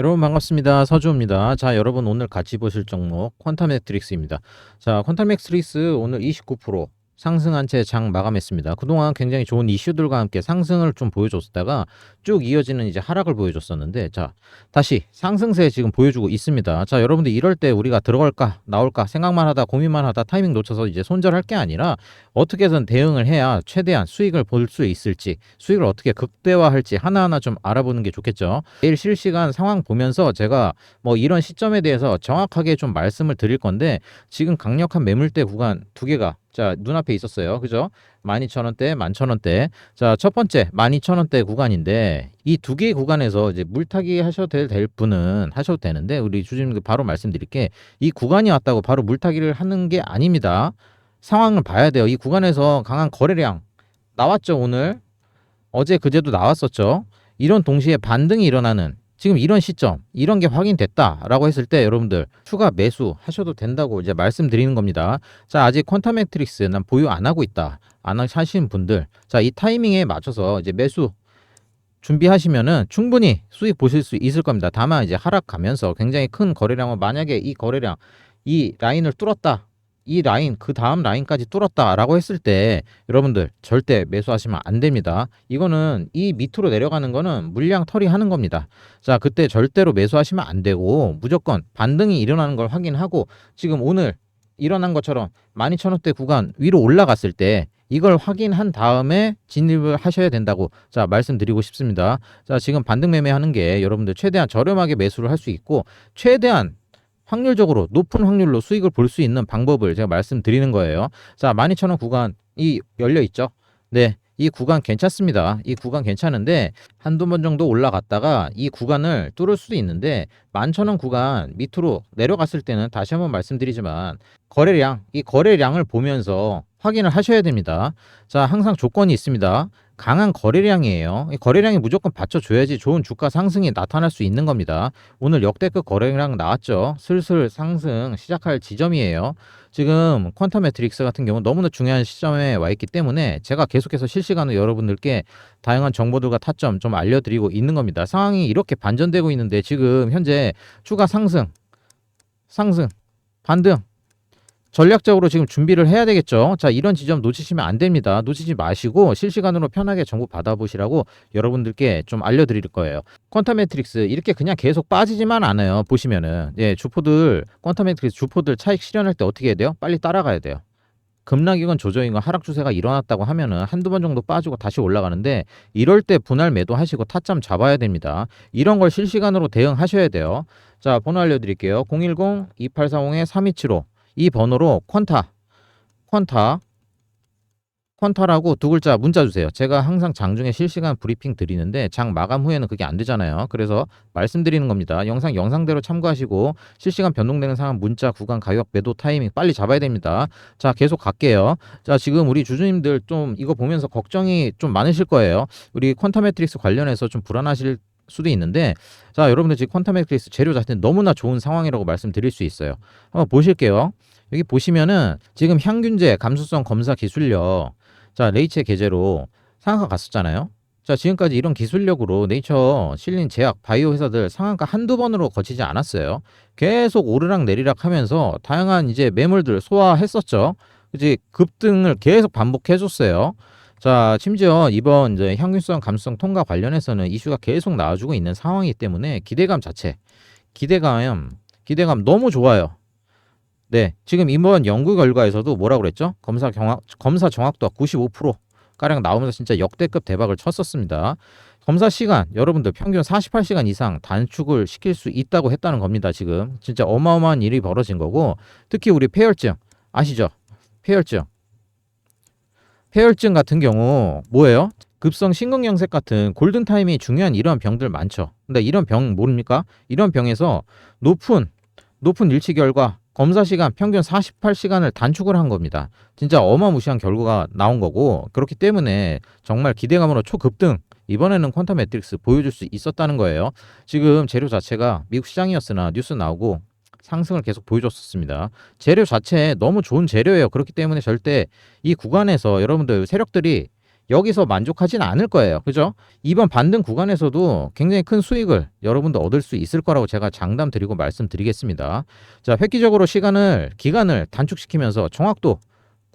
여러분 반갑습니다. 서주호입니다. 자, 여러분 오늘 같이 보실 종목 퀀텀 매트릭스입니다. 자, 퀀텀 매트릭스 오늘 29% 상승한 채 장 마감했습니다. 그동안 굉장히 좋은 이슈들과 함께 상승을 좀 보여줬다가 쭉 이어지는 이제 하락을 보여줬었는데 자, 다시 상승세 지금 보여주고 있습니다. 자, 여러분들 이럴 때 우리가 들어갈까 나올까 생각만 하다 고민만 하다 타이밍 놓쳐서 이제 손절할 게 아니라 어떻게든 대응을 해야 최대한 수익을 볼 수 있을지 수익을 어떻게 극대화할지 하나하나 좀 알아보는 게 좋겠죠. 내일 실시간 상황 보면서 제가 뭐 이런 시점에 대해서 정확하게 좀 말씀을 드릴 건데 지금 강력한 매물대 구간 두 개가 자 눈앞에 있었어요. 그죠? 12,000원대, 11,000원대. 자, 첫 번째 12,000원대 구간인데 이 두 개의 구간에서 이제 물타기 하셔도 될, 될 분은 하셔도 되는데 우리 주주님들 바로 말씀드릴게 이 구간이 왔다고 바로 물타기를 하는 게 아닙니다. 상황을 봐야 돼요. 이 구간에서 강한 거래량 나왔죠, 오늘. 어제 그제도 나왔었죠. 이런 동시에 반등이 일어나는 지금 이런 시점, 이런 게 확인됐다라고 했을 때 여러분들 추가 매수 하셔도 된다고 이제 말씀드리는 겁니다. 자, 아직 퀀텀 매트릭스 난 보유 안 하고 있다. 안 하시는 분들. 자, 이 타이밍에 맞춰서 이제 매수 준비하시면은 충분히 수익 보실 수 있을 겁니다. 다만 이제 하락 가면서 굉장히 큰 거래량은 만약에 이 거래량 이 라인을 뚫었다. 이 라인 그 다음 라인까지 뚫었다라고 했을 때 여러분들 절대 매수하시면 안 됩니다. 이거는 이 밑으로 내려가는 거는 물량 털이하는 겁니다. 자 그때 절대로 매수하시면 안 되고 무조건 반등이 일어나는 걸 확인하고 지금 오늘 일어난 것처럼 12,000원대 구간 위로 올라갔을 때 이걸 확인한 다음에 진입을 하셔야 된다고 자 말씀드리고 싶습니다. 자 지금 반등 매매하는 게 여러분들 최대한 저렴하게 매수를 할 수 있고 최대한 확률적으로 높은 확률로 수익을 볼 수 있는 방법을 제가 말씀드리는 거예요. 자, 12,000원 구간이 열려 있죠. 네. 이 구간 괜찮습니다. 이 구간 괜찮은데 한두 번 정도 올라갔다가 이 구간을 뚫을 수도 있는데 11,000원 구간 밑으로 내려갔을 때는 다시 한번 말씀드리지만 거래량, 이 거래량을 보면서 확인을 하셔야 됩니다. 자, 항상 조건이 있습니다. 강한 거래량이에요. 이 거래량이 무조건 받쳐줘야지 좋은 주가 상승이 나타날 수 있는 겁니다. 오늘 역대급 거래량 나왔죠. 슬슬 상승 시작할 지점이에요. 지금 퀀텀 매트릭스 같은 경우 너무나 중요한 시점에 와 있기 때문에 제가 계속해서 실시간으로 여러분들께 다양한 정보들과 타점 좀 알려드리고 있는 겁니다. 상황이 이렇게 반전되고 있는데 지금 현재 추가 상승, 상승, 반등 전략적으로 지금 준비를 해야 되겠죠. 자, 이런 지점 놓치시면 안 됩니다. 놓치지 마시고 실시간으로 편하게 정보 받아보시라고 여러분들께 좀 알려드릴 거예요. 퀀텀 매트릭스 이렇게 그냥 계속 빠지지만 않아요. 보시면은 예, 주포들 퀀텀 매트릭스 주포들 차익 실현할 때 어떻게 해야 돼요? 빨리 따라가야 돼요. 급락이건 조정이건 하락 추세가 일어났다고 하면은 한두 번 정도 빠지고 다시 올라가는데 이럴 때 분할 매도 하시고 타점 잡아야 됩니다. 이런 걸 실시간으로 대응하셔야 돼요. 자, 번호 알려드릴게요. 010-2840-3275. 이 번호로 퀀타, 퀀타, 퀀타라고 두 글자 문자 주세요. 제가 항상 장중에 실시간 브리핑 드리는데 장 마감 후에는 그게 안 되잖아요. 그래서 말씀드리는 겁니다. 영상 영상대로 참고하시고 실시간 변동되는 상황 문자 구간 가격 매도 타이밍 빨리 잡아야 됩니다. 자, 계속 갈게요. 자, 지금 우리 주주님들 좀 이거 보면서 걱정이 좀 많으실 거예요. 우리 퀀타 매트릭스 관련해서 좀 불안하실 수도 있는데 자 여러분들 지금 퀀텀 매트릭스 재료 자체는 너무나 좋은 상황이라고 말씀드릴 수 있어요. 한번 보실게요. 여기 보시면은 지금 향균제 감수성 검사 기술력 자 레이체 계제로 상한가 갔었잖아요. 자 지금까지 이런 기술력으로 네이처 실린 제약 바이오 회사들 상한가 한두 번으로 거치지 않았어요. 계속 오르락 내리락 하면서 다양한 이제 매물들 소화했었죠. 그지 급등을 계속 반복해 줬어요 자, 심지어 이번 이제 향균성 감수성 통과 관련해서는 이슈가 계속 나와주고 있는 상황이기 때문에 기대감 자체, 기대감, 기대감 너무 좋아요. 네, 지금 이번 연구 결과에서도 뭐라고 그랬죠? 검사 경학, 검사 정확도가 95% 가량 나오면서 진짜 역대급 대박을 쳤었습니다. 검사 시간 여러분들 평균 48시간 이상 단축을 시킬 수 있다고 했다는 겁니다. 지금 진짜 어마어마한 일이 벌어진 거고 특히 우리 폐혈증 아시죠? 폐혈증 폐혈증 같은 경우 뭐예요? 급성 심근경색 같은 골든타임이 중요한 이런 병들 많죠. 근데 이런 병 모릅니까? 이런 병에서 높은 높은 일치 결과 검사 시간 평균 48시간을 단축을 한 겁니다. 진짜 어마무시한 결과가 나온 거고 그렇기 때문에 정말 기대감으로 초급등 이번에는 퀀텀 매트릭스 보여줄 수 있었다는 거예요. 지금 재료 자체가 미국 시장이었으나 뉴스 나오고 상승을 계속 보여줬었습니다. 재료 자체 너무 좋은 재료예요. 그렇기 때문에 절대 이 구간에서 여러분들 세력들이 여기서 만족하진 않을 거예요. 그죠? 이번 반등 구간에서도 굉장히 큰 수익을 여러분도 얻을 수 있을 거라고 제가 장담 드리고 말씀드리겠습니다. 자, 획기적으로 시간을 기간을 단축시키면서 정확도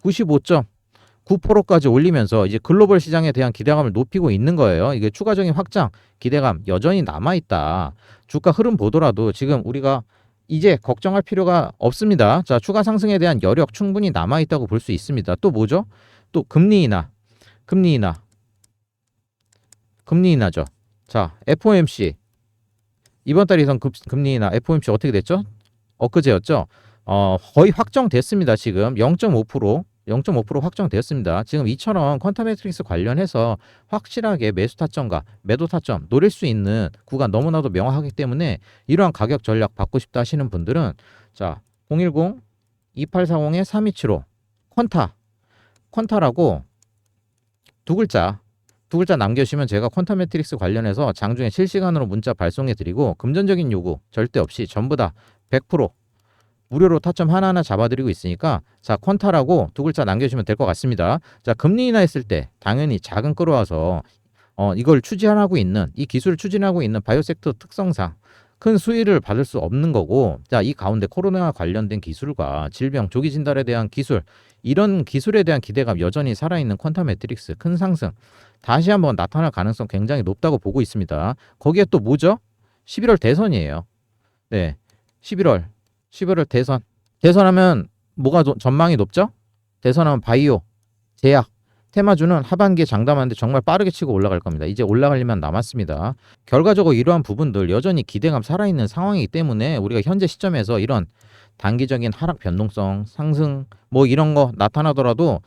95.9%까지 올리면서 이제 글로벌 시장에 대한 기대감을 높이고 있는 거예요. 이게 추가적인 확장 기대감 여전히 남아 있다. 주가 흐름 보더라도 지금 우리가 이제 걱정할 필요가 없습니다. 자, 추가 상승에 대한 여력 충분히 남아 있다고 볼 수 있습니다. 또 뭐죠? 또 금리 인하. 금리 인하. 금리 인하죠. 자, FOMC. 이번 달에 선 금리 인하 FOMC 어떻게 됐죠? 엊그제였죠. 어, 거의 확정됐습니다. 지금 0.5% 0.5% 확정되었습니다. 지금 이처럼 퀀텀 매트릭스 관련해서 확실하게 매수 타점과 매도 타점 노릴 수 있는 구간 너무나도 명확하기 때문에 이러한 가격 전략 받고 싶다 하시는 분들은 자, 010 2840에 3275 퀀타 퀀타라고 두 글자 두 글자 남겨주시면 제가 퀀텀 매트릭스 관련해서 장중에 실시간으로 문자 발송해 드리고 금전적인 요구 절대 없이 전부 다 100% 무료로 타점 하나하나 잡아드리고 있으니까 자 퀀타라고 두 글자 남겨주시면 될 것 같습니다. 자 금리 인하했을 때 당연히 자금 끌어와서 어, 이걸 추진하고 있는 이 기술을 추진하고 있는 바이오 섹터 특성상 큰 수혜를 받을 수 없는 거고 자 이 가운데 코로나 관련된 기술과 질병 조기 진단에 대한 기술 이런 기술에 대한 기대감 여전히 살아있는 퀀텀 매트릭스 큰 상승 다시 한번 나타날 가능성 굉장히 높다고 보고 있습니다. 거기에 또 뭐죠? 11월 대선이에요. 네. 11월 11월 대선. 대선하면 뭐가 도- 전망이 높죠? 대선하면 바이오, 제약, 테마주는 하반기에 장담하는데 정말 빠르게 치고 올라갈 겁니다. 이제 일만 남았습니다. 결과적으로 이러한 부분들 여전히 기대감 살아있는 상황이기 때문에 우리가 현재 시점에서 이런 단기적인 하락 변동성, 상승 뭐 이런 거 나타나더라도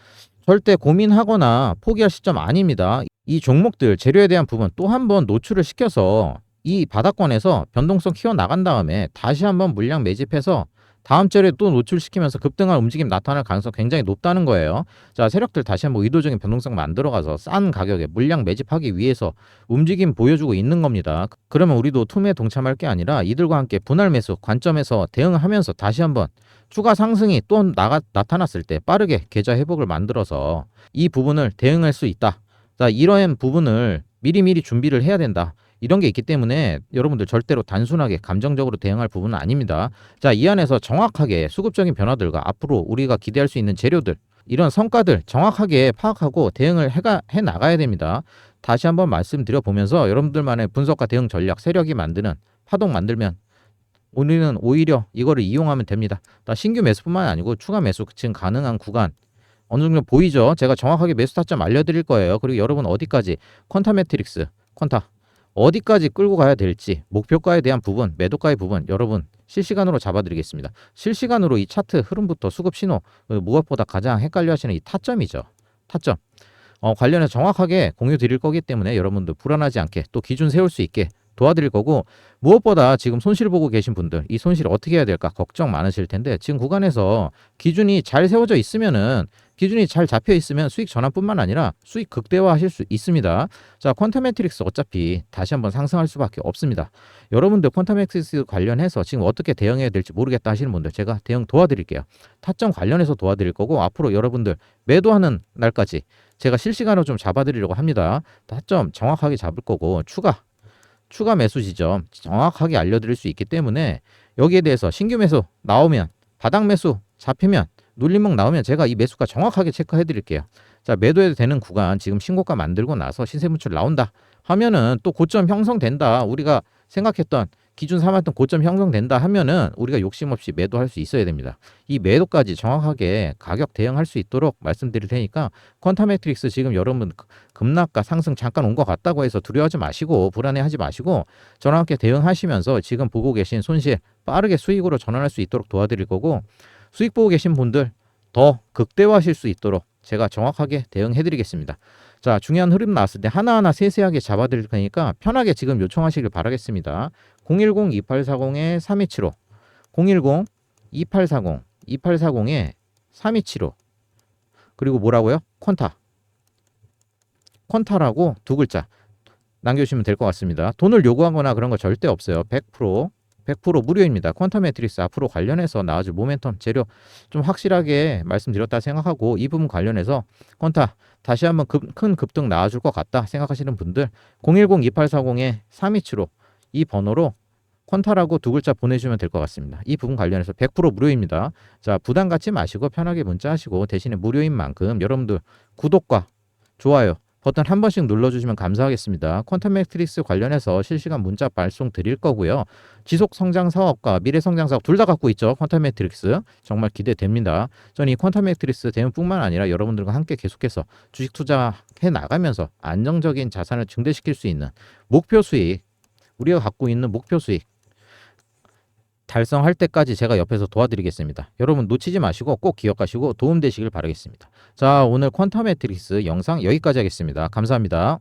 절대 고민하거나 포기할 시점 아닙니다. 이 종목들 재료에 대한 부분 또 한 번 노출을 시켜서 이 바닥권에서 변동성 키워 나간 다음에 다시 한번 물량 매집해서 다음 주에 또 노출시키면서 급등할 움직임 나타날 가능성 굉장히 높다는 거예요. 자, 세력들 다시 한번 의도적인 변동성 만들어가서 싼 가격에 물량 매집하기 위해서 움직임 보여주고 있는 겁니다. 그러면 우리도 투매에 동참할 게 아니라 이들과 함께 분할 매수 관점에서 대응을 하면서 다시 한번 추가 상승이 또 나가, 나타났을 때 빠르게 계좌 회복을 만들어서 이 부분을 대응할 수 있다. 자, 이러한 부분을 미리미리 준비를 해야 된다. 이런 게 있기 때문에 여러분들 절대로 단순하게 감정적으로 대응할 부분은 아닙니다. 자, 이 안에서 정확하게 수급적인 변화들과 앞으로 우리가 기대할 수 있는 재료들, 이런 성과들 정확하게 파악하고 대응을 해가, 해 나가야 됩니다. 다시 한번 말씀드려 보면서 여러분들만의 분석과 대응 전략 세력이 만드는 파동 만들면 우리는 오히려 이거를 이용하면 됩니다. 다 신규 매수뿐만 아니고 추가 매수 지금 가능한 구간 어느 정도 보이죠? 제가 정확하게 매수 타점 알려드릴 거예요. 그리고 여러분 어디까지 퀀타 매트릭스, 퀀타 어디까지 끌고 가야 될지 목표가에 대한 부분, 매도가의 부분 여러분 실시간으로 잡아드리겠습니다. 실시간으로 이 차트 흐름부터 수급 신호 그 무엇보다 가장 헷갈려하시는 이 타점이죠. 타점 어, 관련해서 정확하게 공유 드릴 거기 때문에 여러분들 불안하지 않게 또 기준 세울 수 있게 도와드릴 거고 무엇보다 지금 손실 보고 계신 분들 이 손실 어떻게 해야 될까 걱정 많으실 텐데 지금 구간에서 기준이 잘 세워져 있으면은 기준이 잘 잡혀 있으면 수익 전환뿐만 아니라 수익 극대화 하실 수 있습니다. 자, 퀀텀 매트릭스 어차피 다시 한번 상승할 수밖에 없습니다. 여러분들 퀀텀 매트릭스 관련해서 지금 어떻게 대응해야 될지 모르겠다 하시는 분들 제가 대응 도와드릴게요. 타점 관련해서 도와드릴 거고 앞으로 여러분들 매도하는 날까지 제가 실시간으로 좀 잡아드리려고 합니다. 타점 정확하게 잡을 거고 추가 추가 매수 지점 정확하게 알려드릴 수 있기 때문에 여기에 대해서 신규 매수 나오면 바닥 매수 잡히면 눌림목 나오면 제가 이 매수가 정확하게 체크해 드릴게요. 자, 매도해도 되는 구간 지금 신고가 만들고 나서 신세 물출 나온다 하면은 또 고점 형성된다. 우리가 생각했던 기준 삼았던 고점 형성된다 하면은 우리가 욕심 없이 매도할 수 있어야 됩니다. 이 매도까지 정확하게 가격 대응할 수 있도록 말씀드릴 테니까 퀀타 매트릭스 지금 여러분 급락과 상승 잠깐 온 것 같다고 해서 두려워하지 마시고 불안해하지 마시고 저랑 함께 대응하시면서 지금 보고 계신 손실 빠르게 수익으로 전환할 수 있도록 도와드릴 거고 수익 보고 계신 분들 더 극대화하실 수 있도록 제가 정확하게 대응해 드리겠습니다. 자, 중요한 흐름 나왔을 때 하나하나 세세하게 잡아 드릴 테니까 편하게 지금 요청하시길 바라겠습니다. 010-2840에 3275 010 2840 2840에 3275 그리고 뭐라고요? 퀀타 퀀타라고 두 글자 남겨주시면 될 것 같습니다. 돈을 요구하거나 그런 거 절대 없어요. 100% 100% 무료입니다. 퀀텀 매트릭스 앞으로 관련해서 나와줄 모멘텀 재료 좀 확실하게 말씀드렸다 생각하고 이 부분 관련해서 퀀타 다시 한번 급, 큰 급등 나와줄 것 같다 생각하시는 분들 010-2840-327호 이 번호로 퀀타라고 두 글자 보내주면 될 것 같습니다. 이 부분 관련해서 100% 무료입니다. 자 부담 갖지 마시고 편하게 문자하시고 대신에 무료인 만큼 여러분들 구독과 좋아요 버튼 한 번씩 눌러주시면 감사하겠습니다. 퀀텀 매트릭스 관련해서 실시간 문자 발송 드릴 거고요. 지속 성장 사업과 미래 성장 사업 둘 다 갖고 있죠. 퀀텀 매트릭스 정말 기대됩니다. 저는 이 퀀텀 매트릭스 대응뿐만 아니라 여러분들과 함께 계속해서 주식 투자해 나가면서 안정적인 자산을 증대시킬 수 있는 목표 수익 우리가 갖고 있는 목표 수익 달성할 때까지 제가 옆에서 도와드리겠습니다. 여러분 놓치지 마시고 꼭 기억하시고 도움되시길 바라겠습니다. 자 오늘 퀀텀 매트릭스 영상 여기까지 하겠습니다. 감사합니다.